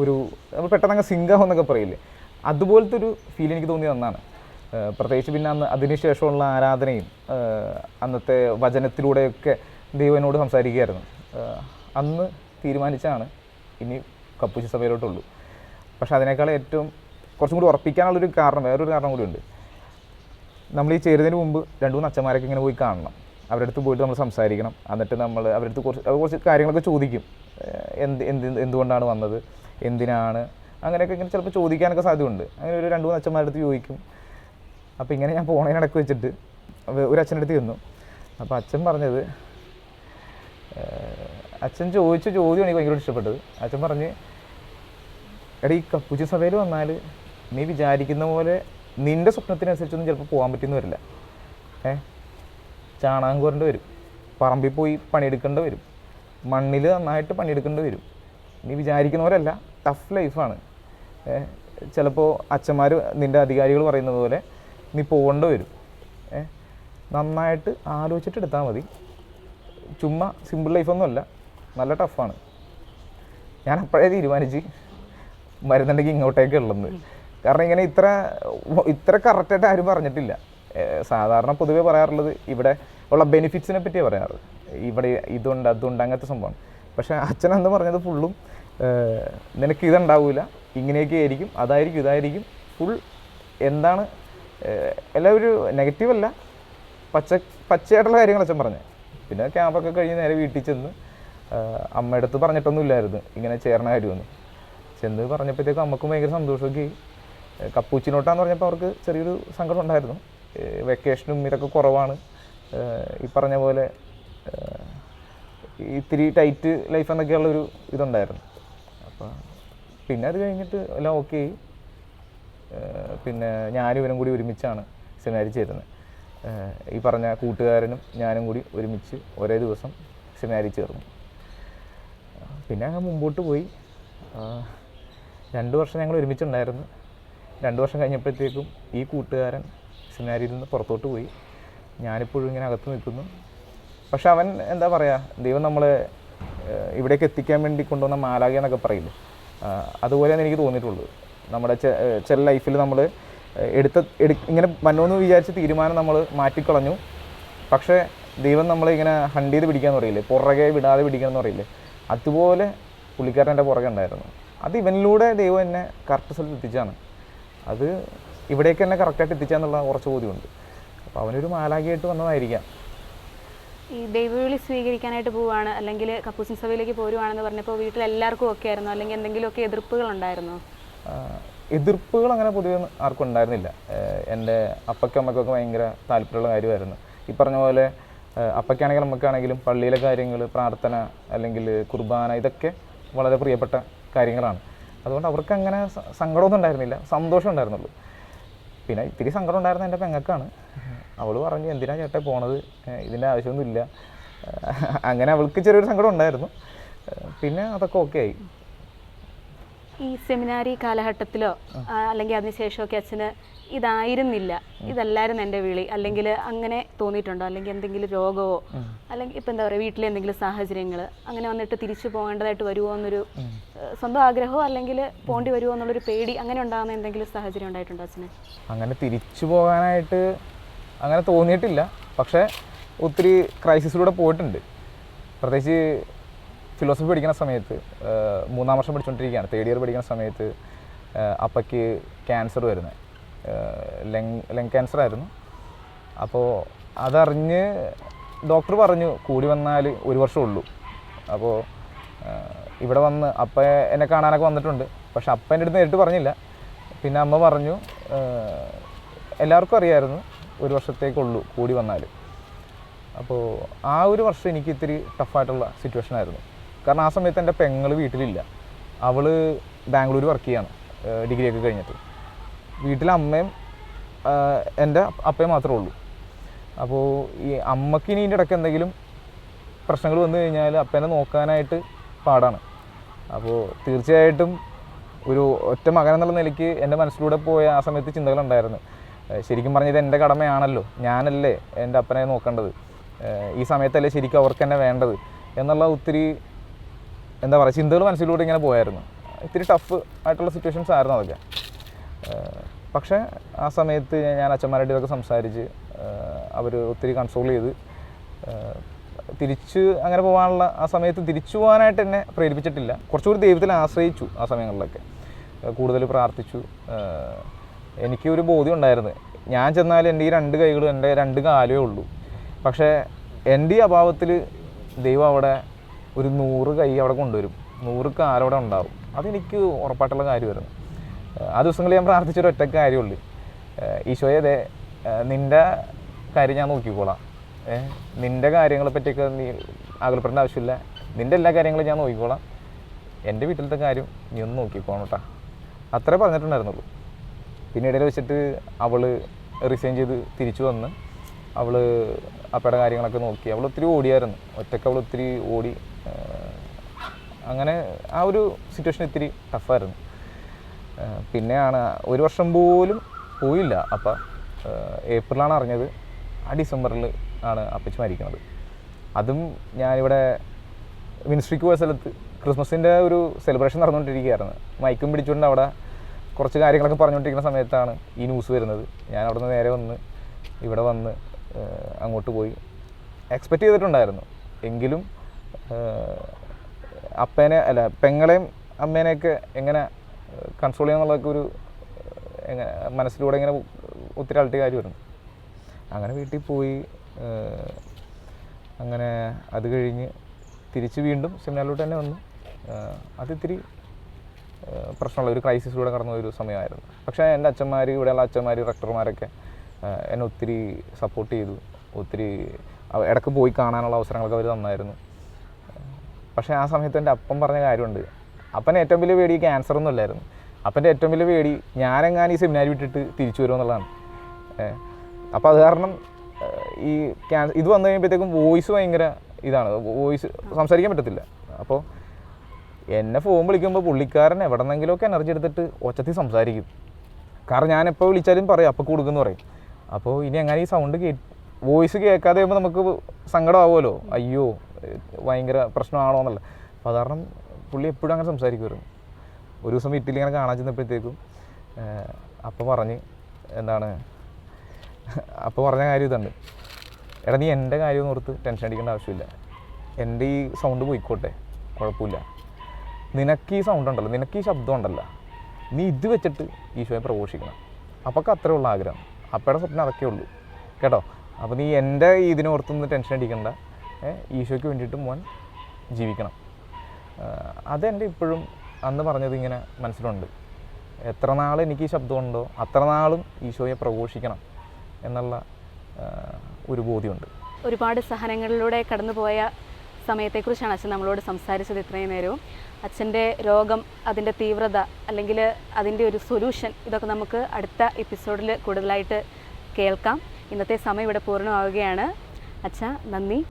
ഒരു നമ്മൾ പെട്ടെന്ന് അങ്ങ് സിംഗാവും എന്നൊക്കെ പറയില്ലേ. അതുപോലത്തെ ഒരു ഫീൽ എനിക്ക് തോന്നി അന്നാണ്. പ്രത്യേകിച്ച് പിന്നെ അന്ന് അതിനുശേഷമുള്ള ആരാധനയും അന്നത്തെ വചനത്തിലൂടെയൊക്കെ ദൈവനോട് സംസാരിക്കുകയായിരുന്നു. അന്ന് തീരുമാനിച്ചാണ് ഇനി കപ്പൂച്ചി സഭയിലോട്ടുള്ളൂ. പക്ഷെ അതിനേക്കാൾ ഏറ്റവും കുറച്ചും കൂടി ഉറപ്പിക്കാനുള്ളൊരു കാരണം വേറൊരു കാരണം കൂടി ഉണ്ട്. നമ്മൾ ഈ ചേരുന്നതിന് മുമ്പ് രണ്ട് മൂന്ന് അച്ഛന്മാരൊക്കെ ഇങ്ങനെ പോയി കാണണം. അവരുടെ അടുത്ത് പോയിട്ട് നമ്മൾ സംസാരിക്കണം. എന്നിട്ട് നമ്മൾ അവരുടെ അടുത്ത് കുറച്ച് അവർ കുറച്ച് കാര്യങ്ങളൊക്കെ ചോദിക്കും. എന്ത് എന്ത് എന്തുകൊണ്ടാണ് വന്നത്? എന്തിനാണ്? അങ്ങനെയൊക്കെ ഇങ്ങനെ ചിലപ്പോൾ ചോദിക്കാനൊക്കെ സാധ്യതയുണ്ട്. അങ്ങനെ ഒരു രണ്ട് മൂന്ന് അച്ഛന്മാരുടെ അടുത്ത് ചോദിക്കും. അപ്പോൾ ഇങ്ങനെ ഞാൻ പോണതിനിടയ്ക്ക് വെച്ചിട്ട് ഒരു അച്ഛന്റെ അടുത്ത് ചെന്നു. അപ്പോൾ അച്ഛൻ പറഞ്ഞത് അച്ഛൻ ചോദിച്ച ചോദ്യം എനിക്ക് ഭയങ്കര ഇഷ്ടപ്പെട്ടത്. അച്ഛൻ പറഞ്ഞ് എടാ ഈ കപ്പൂച്ചി സഭയിൽ വന്നാൽ നീ വിചാരിക്കുന്ന പോലെ നിന്റെ സ്വപ്നത്തിനനുസരിച്ചൊന്നും ചിലപ്പോൾ പോകാൻ പറ്റിയെന്ന് വരില്ല. ഏ? ചാണകം കോരേണ്ടി വരും. പറമ്പിൽ പോയി പണിയെടുക്കേണ്ടി വരും. മണ്ണിൽ നന്നായിട്ട് പണിയെടുക്കേണ്ടി വരും. നീ വിചാരിക്കുന്ന പോലെയല്ല ടഫ് ലൈഫാണ് ചിലപ്പോൾ അച്ഛന്മാർ നിന്റെ അധികാരികൾ പറയുന്നത് പോലെ നീ പോകേണ്ടി വരും. നന്നായിട്ട് ആലോചിച്ചിട്ട് എടുത്താൽ മതി. ചുമ്മാ സിമ്പിൾ ലൈഫൊന്നുമല്ല നല്ല ടഫാണ്. ഞാൻ അപ്പോഴേ തീരുമാനിച്ച് മരുന്നുണ്ടെങ്കിൽ ഇങ്ങോട്ടേക്ക് ഉള്ളത്. കാരണം ഇങ്ങനെ ഇത്ര ഇത്ര കറക്റ്റായിട്ട് ആരും പറഞ്ഞിട്ടില്ല. സാധാരണ പൊതുവെ പറയാറുള്ളത് ഇവിടെ ഉള്ള ബെനിഫിറ്റ്സിനെ പറ്റിയാണ് പറയാറ്. ഇവിടെ ഇതുണ്ട് അതുണ്ട് അങ്ങനത്തെ സംഭവമാണ്. പക്ഷേ അച്ഛൻ അന്ന് പറഞ്ഞത് ഫുള്ളും നിനക്ക് ഇതുണ്ടാവില്ല ഇങ്ങനെയൊക്കെ ആയിരിക്കും അതായിരിക്കും ഇതായിരിക്കും ഫുൾ എന്താണ് എല്ലാം ഒരു നെഗറ്റീവ് അല്ല. പച്ച പച്ചയായിട്ടുള്ള കാര്യങ്ങൾ അച്ഛൻ പറഞ്ഞത് പിന്നെ ക്യാമ്പൊക്കെ കഴിഞ്ഞ് നേരെ വീട്ടിൽ ചെന്ന് ആഹ് അമ്മയുടെ അടുത്ത് പറഞ്ഞിട്ടൊന്നുമില്ലായിരുന്നു. ഇങ്ങനെ ചേർന്ന കാര്യമൊന്നും. ചെന്ന് പറഞ്ഞപ്പോഴത്തേക്കും അമ്മക്കും ഭയങ്കര സന്തോഷമൊക്കെ കപ്പൂച്ചിനോട്ടാന്ന് പറഞ്ഞപ്പോൾ അവർക്ക് ചെറിയൊരു സങ്കടം ഉണ്ടായിരുന്നു. വെക്കേഷനും ഇതൊക്കെ കുറവാണ്. ഈ പറഞ്ഞ പോലെ ഇത്തിരി ടൈറ്റ് ലൈഫ് എന്നൊക്കെയുള്ളൊരു ഇതുണ്ടായിരുന്നു. അപ്പോൾ പിന്നെ അത് കഴിഞ്ഞിട്ട് എല്ലാം ഓക്കെ പിന്നെ ഞാനും ഇവനും കൂടി ഒരുമിച്ചാണ് സെമിനാരി ചേരുന്നത്. ഈ പറഞ്ഞ കൂട്ടുകാരനും ഞാനും കൂടി ഒരുമിച്ച് ഒരേ ദിവസം സെമിനാരി ചേർന്നു. പിന്നെ അങ്ങ് മുമ്പോട്ട് പോയി. രണ്ട് വർഷം ഞങ്ങൾ ഒരുമിച്ചുണ്ടായിരുന്നു. രണ്ട് വർഷം കഴിഞ്ഞപ്പോഴത്തേക്കും ഈ കൂട്ടുകാരൻ സെമിനാരിയിൽ നിന്ന് പുറത്തോട്ട് പോയി. ഞാനിപ്പോഴും ഇങ്ങനെ അകത്ത് നിൽക്കുന്നു. പക്ഷെ അവൻ എന്താ പറയുക ദൈവം നമ്മളെ ഇവിടേക്ക് എത്തിക്കാൻ വേണ്ടി കൊണ്ടുവന്ന മാലാഖ എന്നൊക്കെ പറയുന്നു അതുപോലെയാണ് എനിക്ക് തോന്നിയിട്ടുള്ളത്. നമ്മുടെ ചില ലൈഫിൽ നമ്മൾ എടുത്ത എടു ഇങ്ങനെ വന്നോന്ന് വിചാരിച്ച തീരുമാനം നമ്മൾ മാറ്റിക്കളഞ്ഞു. പക്ഷേ ദൈവം നമ്മളെ ഇങ്ങനെ ഹണ്ട് ചെയ്ത് പിടിക്കാമെന്ന് പറയില്ലേ? പുറകെ വിടാതെ പിടിക്കാമെന്ന് പറയില്ലേ? അതുപോലെ പുള്ളിക്കാരൻ എന്റെ പുറകെ ഉണ്ടായിരുന്നു. അത് ഇവനിലൂടെ ദൈവം എന്നെ കറക്റ്റ് സ്ഥലത്ത് എത്തിച്ചാണ് അത് ഇവിടേക്ക് എന്നെ കറക്റ്റായിട്ട് എത്തിച്ചാന്നുള്ള കുറച്ച് ബോധ്യമുണ്ട്. അപ്പോൾ അവനൊരു മാലാഖിയായിട്ട് വന്നതായിരിക്കാം. ഈ ദൈവവിളി സ്വീകരിക്കാനായിട്ട് പോവുകയാണ് അല്ലെങ്കിൽ കപ്പൂസിൻ സഭയിലേക്ക് പോരുവാണെന്ന് പറഞ്ഞപ്പോൾ വീട്ടിൽ എല്ലാവർക്കും ഒക്കെ ആയിരുന്നു അല്ലെങ്കിൽ എന്തെങ്കിലുമൊക്കെ എതിർപ്പുകൾ ഉണ്ടായിരുന്നു? എതിർപ്പുകൾ അങ്ങനെ പൊതുവെ ആർക്കും ഉണ്ടായിരുന്നില്ല. എന്റെ അപ്പയ്ക്കും അമ്മയ്ക്കൊക്കെ ഭയങ്കര താല്പര്യമുള്ള കാര്യമായിരുന്നു. ഈ പറഞ്ഞ പോലെ അപ്പയ്ക്കാണെങ്കിലും നമുക്കാണെങ്കിലും പള്ളിയിലെ കാര്യങ്ങൾ പ്രാർത്ഥന അല്ലെങ്കിൽ കുർബാന ഇതൊക്കെ വളരെ പ്രിയപ്പെട്ട കാര്യങ്ങളാണ്. അതുകൊണ്ട് അവർക്ക് അങ്ങനെ സങ്കടമൊന്നും ഉണ്ടായിരുന്നില്ല. സന്തോഷം ഉണ്ടായിരുന്നുള്ളൂ. പിന്നെ ഇത്തിരി സങ്കടം ഉണ്ടായിരുന്ന എന്റെ പെങ്ങക്കാണ്. അവൾ പറഞ്ഞു എന്തിനാണ് ചേട്ടൻ പോണത്? ഇതിന്റെ ആവശ്യമൊന്നുമില്ല. അങ്ങനെ അവൾക്ക് ചെറിയൊരു സങ്കടം ഉണ്ടായിരുന്നു. പിന്നെ അതൊക്കെ ഓക്കെ ആയി. ഈ സെമിനാരി കാലഘട്ടത്തിലോ അല്ലെങ്കിൽ അതിനുശേഷമൊക്കെ അച്ഛന് ഇതായിരുന്നില്ല. ഇതല്ലായിരുന്നു എന്റെ വിളി. അല്ലെങ്കിൽ അങ്ങനെ തോന്നിയിട്ടുണ്ടോ? അല്ലെങ്കിൽ എന്തെങ്കിലും രോഗമോ? അല്ലെങ്കിൽ ഇപ്പം എന്താ പറയുക വീട്ടിലെ എന്തെങ്കിലും സാഹചര്യങ്ങൾ? അങ്ങനെ വന്നിട്ട് തിരിച്ചു പോകേണ്ടതായിട്ട് വരുമോ എന്നൊരു സ്വന്തം ആഗ്രഹമോ? അല്ലെങ്കിൽ പോണ്ടി വരുമോ എന്നുള്ളൊരു പേടി അങ്ങനെ ഉണ്ടാകുന്ന എന്തെങ്കിലും സാഹചര്യം ഉണ്ടായിട്ടുണ്ടോ അച്ഛനെ? അങ്ങനെ തിരിച്ചു പോകാനായിട്ട് അങ്ങനെ തോന്നിയിട്ടില്ല. പക്ഷേ ഒത്തിരി ക്രൈസിസിലൂടെ പോയിട്ടുണ്ട്. പ്രത്യേകിച്ച് ഫിലോസഫി പഠിക്കുന്ന സമയത്ത് മൂന്നാം വർഷം പഠിച്ചുകൊണ്ടിരിക്കുകയാണ്. തേർഡ് ഇയർ പഠിക്കുന്ന സമയത്ത് അപ്പയ്ക്ക് ക്യാൻസർ വരുന്നത്. ലെങ് ലെങ് ക്യാൻസർ ആയിരുന്നു. അപ്പോൾ അതറിഞ്ഞ് ഡോക്ടർ പറഞ്ഞു കൂടി വന്നാൽ ഒരു വർഷം ഉള്ളൂ. അപ്പോൾ ഇവിടെ വന്ന് അപ്പ എന്നെ കാണാനൊക്കെ വന്നിട്ടുണ്ട്. പക്ഷെ അപ്പ എന്റെ അടുത്ത് നേരിട്ട് പറഞ്ഞില്ല. പിന്നെ അമ്മ പറഞ്ഞു എല്ലാവർക്കും അറിയായിരുന്നു ഒരു വർഷത്തേക്കുള്ളൂ കൂടി വന്നാൽ അപ്പോൾ ആ ഒരു വർഷം എനിക്ക് ഇത്തിരി ടഫായിട്ടുള്ള സിറ്റുവേഷൻ ആയിരുന്നു. കാരണം ആ സമയത്ത് എന്റെ പെങ്ങൾ വീട്ടിലില്ല. അവൾ ബാംഗ്ലൂർ വർക്ക് ചെയ്യാണ്. ഡിഗ്രിയൊക്കെ കഴിഞ്ഞിട്ട്. വീട്ടിലെ അമ്മയും എന്റെ അപ്പയും മാത്രമേ ഉള്ളൂ. അപ്പോൾ ഈ അമ്മയ്ക്ക് ഇനി ഇതിന്റെ ഇടയ്ക്ക് എന്തെങ്കിലും പ്രശ്നങ്ങൾ വന്നു കഴിഞ്ഞാൽ അപ്പേനെ നോക്കാനായിട്ട് പാടാണ്. അപ്പോൾ തീർച്ചയായിട്ടും ഒരു ഒറ്റ മകൻ എന്നുള്ള നിലയ്ക്ക് എന്റെ മനസ്സിലൂടെ പോയ ആ സമയത്ത് ചിന്തകളുണ്ടായിരുന്നു. ശരിക്കും പറഞ്ഞത് എന്റെ കടമയാണല്ലോ. ഞാനല്ലേ എന്റെ അപ്പനെ നോക്കേണ്ടത്. ഈ സമയത്തല്ലേ ശരിക്കും അവർക്ക് തന്നെ വേണ്ടത് എന്നുള്ള ഒത്തിരി എന്താ പറയുക ചിന്തകൾ മനസ്സിലൂടെ ഇങ്ങനെ പോയായിരുന്നു. ഇത്തിരി ടഫ് ആയിട്ടുള്ള സിറ്റുവേഷൻസ് ആയിരുന്നു അതൊക്കെ. പക്ഷേ ആ സമയത്ത് ഞാൻ അച്ഛന്മാരുടെ ഇതൊക്കെ സംസാരിച്ച് അവർ ഒത്തിരി കൺസോൾ ചെയ്ത് തിരിച്ച് അങ്ങനെ പോകാനുള്ള ആ സമയത്ത് തിരിച്ചു പോകാനായിട്ട് എന്നെ പ്രേരിപ്പിച്ചിട്ടില്ല. കുറച്ചുകൂടി ദൈവത്തിൽ ആശ്രയിച്ചു ആ സമയങ്ങളിലൊക്കെ. കൂടുതൽ പ്രാർത്ഥിച്ചു. എനിക്ക് ഒരു ബോധ്യം ഉണ്ടായിരുന്നു. ഞാൻ ചെന്നാൽ എന്റെ ഈ രണ്ട് കൈകളും എന്റെ രണ്ട് കാലേ ഉള്ളൂ. പക്ഷേ എന്റെ ഈ അഭാവത്തിൽ ദൈവം അവിടെ ഒരു നൂറ് കൈ അവിടെ കൊണ്ടുവരും. നൂറ് കാലവിടെ ഉണ്ടാവും. അതെനിക്ക് ഉറപ്പായിട്ടുള്ള കാര്യമായിരുന്നു. ആ ദിവസങ്ങളിൽ ഞാൻ പ്രാർത്ഥിച്ചൊരു ഒറ്റ കാര്യമുള്ളൂ. ഈശോയെ അതെ നിന്റെ കാര്യം ഞാൻ നോക്കിക്കോളാം. നിന്റെ കാര്യങ്ങളെ പറ്റിയൊക്കെ നീ ആകൽപ്പെടേണ്ട ആവശ്യമില്ല. നിന്റെ എല്ലാ കാര്യങ്ങളും ഞാൻ നോക്കിക്കോളാം. എന്റെ വീട്ടിലത്തെ കാര്യം നീ ഒന്ന് നോക്കിക്കോണം കേട്ടാ. അത്രേ പറഞ്ഞിട്ടുണ്ടായിരുന്നുള്ളൂ. പിന്നെ ഇടയിൽ വെച്ചിട്ട് അവൾ റിസൈൻ ചെയ്ത് തിരിച്ചു വന്ന് അവൾ അപ്പയുടെ കാര്യങ്ങളൊക്കെ നോക്കി. അവൾ ഒത്തിരി ഓടിയായിരുന്നു. ഒറ്റയ്ക്ക് അവൾ ഒത്തിരി ഓടി അങ്ങനെ ആ ഒരു സിറ്റുവേഷൻ ഇത്തിരി ടഫായിരുന്നു പിന്നെയാണ് ഒരു വർഷം പോലും പോയില്ല. അപ്പം ഏപ്രിലാണ് അറിഞ്ഞത്. ആ ഡിസംബറിൽ ആണ് അപ്പച്ചി മരിക്കുന്നത് അതും ഞാനിവിടെ മിനിസ്ട്രിക്ക് പോയ സ്ഥലത്ത് ക്രിസ്മസിന്റെ ഒരു സെലിബ്രേഷൻ നടന്നുകൊണ്ടിരിക്കുകയായിരുന്നു. മൈക്കും പിടിച്ചുകൊണ്ട് അവിടെ കുറച്ച് കാര്യങ്ങളൊക്കെ പറഞ്ഞുകൊണ്ടിരിക്കുന്ന സമയത്താണ് ഈ ന്യൂസ് വരുന്നത്. ഞാൻ അവിടെ നിന്ന് നേരെ വന്ന് ഇവിടെ വന്ന് അങ്ങോട്ട് പോയി എക്സ്പെക്റ്റ് ചെയ്തിട്ടുണ്ടായിരുന്നു. എങ്കിലും അപ്പേനെ അല്ല പെങ്ങളെയും അമ്മേനെയൊക്കെ എങ്ങനെ കൺട്രോൾ ചെയ്യാന്നുള്ളതൊക്കെ ഒരു മനസ്സിലൂടെ ഇങ്ങനെ ഒത്തിരി അലട്ടിയ കാര്യമായിരുന്നു. അങ്ങനെ വീട്ടിൽ പോയി അങ്ങനെ അത് കഴിഞ്ഞ് തിരിച്ച് വീണ്ടും സെമിനാറിലോട്ട് തന്നെ വന്നു. അതിത്തിരി പ്രശ്നമുള്ള ഒരു ക്രൈസിസിലൂടെ കടന്ന ഒരു സമയമായിരുന്നു. പക്ഷേ എന്റെ അച്ഛന്മാർ ഇവിടെയുള്ള അച്ഛന്മാർ റക്ടർമാരൊക്കെ എന്നെ ഒത്തിരി സപ്പോർട്ട് ചെയ്തു. ഒത്തിരി ഇടയ്ക്ക് പോയി കാണാനുള്ള അവസരങ്ങളൊക്കെ അവർ തന്നായിരുന്നു. പക്ഷേ ആ സമയത്ത് എന്റെ അപ്പം പറഞ്ഞ കാര്യമുണ്ട്. അപ്പന്റെ ഏറ്റവും വലിയ പേടി ക്യാൻസർ ഒന്നും ഇല്ലായിരുന്നു. അപ്പന്റെ ഏറ്റവും വലിയ പേടി ഞാനെങ്ങാനും ഈ സെമിനാരി വിട്ടിട്ട് തിരിച്ചു വരുമോ എന്നുള്ളതാണ്. അപ്പോൾ അത് കാരണം ഈ ക്യാൻസർ ഇത് വന്നു കഴിയുമ്പോഴത്തേക്കും വോയിസ് ഭയങ്കര ഇതാണ്. വോയിസ് സംസാരിക്കാൻ പറ്റത്തില്ല. അപ്പോൾ എന്നെ ഫോൺ വിളിക്കുമ്പോൾ പുള്ളിക്കാരൻ എവിടെന്നെങ്കിലുമൊക്കെ എനർജി എടുത്തിട്ട് ഒച്ചത്തിൽ സംസാരിക്കും. കാരണം ഞാൻ എപ്പോൾ വിളിച്ചാലും പറയും അപ്പോൾ കൊടുക്കുമെന്ന് പറയും. അപ്പോൾ ഇനി അങ്ങനെ ഈ സൗണ്ട് കേ വോയിസ് കേൾക്കാതെ നമുക്ക് സങ്കടമാവുമല്ലോ. അയ്യോ ഭയങ്കര പ്രശ്നമാണോ എന്നല്ല അപ്പോൾ അത് കാരണം പുള്ളി എപ്പോഴും അങ്ങനെ സംസാരിക്കുമായിരുന്നു. ഒരു ദിവസം വീട്ടിൽ ഇങ്ങനെ കാണാൻ ചെന്നപ്പോഴത്തേക്കും അപ്പോൾ പറഞ്ഞ് എന്താണ് അപ്പോൾ പറഞ്ഞ കാര്യം ഇതുണ്ട് എടാ നീ എന്റെ കാര്യം ഓർത്ത് ടെൻഷൻ അടിക്കേണ്ട ആവശ്യമില്ല. എന്റെ ഈ സൗണ്ട് പോയിക്കോട്ടെ കുഴപ്പമില്ല. നിനക്ക് ഈ സൗണ്ട് ഉണ്ടല്ലോ നിനക്ക് ഈ ശബ്ദം ഉണ്ടല്ലോ. നീ ഇത് വെച്ചിട്ട് ഈശോയെ പ്രഘോഷിക്കണം. അപ്പൊക്കെ അത്രേ ഉള്ള ആഗ്രഹം. അപ്പയുടെ സ്വപ്നം അതൊക്കെ ഉള്ളൂ. കേട്ടോ? അപ്പോൾ നീ എന്റെ ഇതിനോർത്തൊന്നും ടെൻഷൻ അടിക്കണ്ട. ഈശോയ്ക്ക് വേണ്ടിയിട്ട് മോൻ ജീവിക്കണം. അതെന്റെ ഇപ്പോഴും അന്ന് പറഞ്ഞത് ഇങ്ങനെ മനസ്സിലുണ്ട്. എത്ര നാൾ എനിക്ക് ഈ ശബ്ദമുണ്ടോ അത്ര നാളും ഈശോയെ പ്രഘോഷിക്കണം എന്നുള്ള ഒരു ബോധ്യമുണ്ട്. ഒരുപാട് സഹനങ്ങളിലൂടെ കടന്നുപോയ സമയത്തെക്കുറിച്ചാണ് അച്ഛൻ നമ്മളോട് സംസാരിച്ചത് ഇത്രയും നേരവും. അച്ഛന്റെ രോഗം അതിന്റെ തീവ്രത അല്ലെങ്കിൽ അതിന്റെ ഒരു സൊല്യൂഷൻ ഇതൊക്കെ നമുക്ക് അടുത്ത എപ്പിസോഡിൽ കൂടുതലായിട്ട് കേൾക്കാം. ഇന്നത്തെ സമയം ഇവിടെ പൂർണമാവുകയാണ്. അച്ഛ നന്ദി.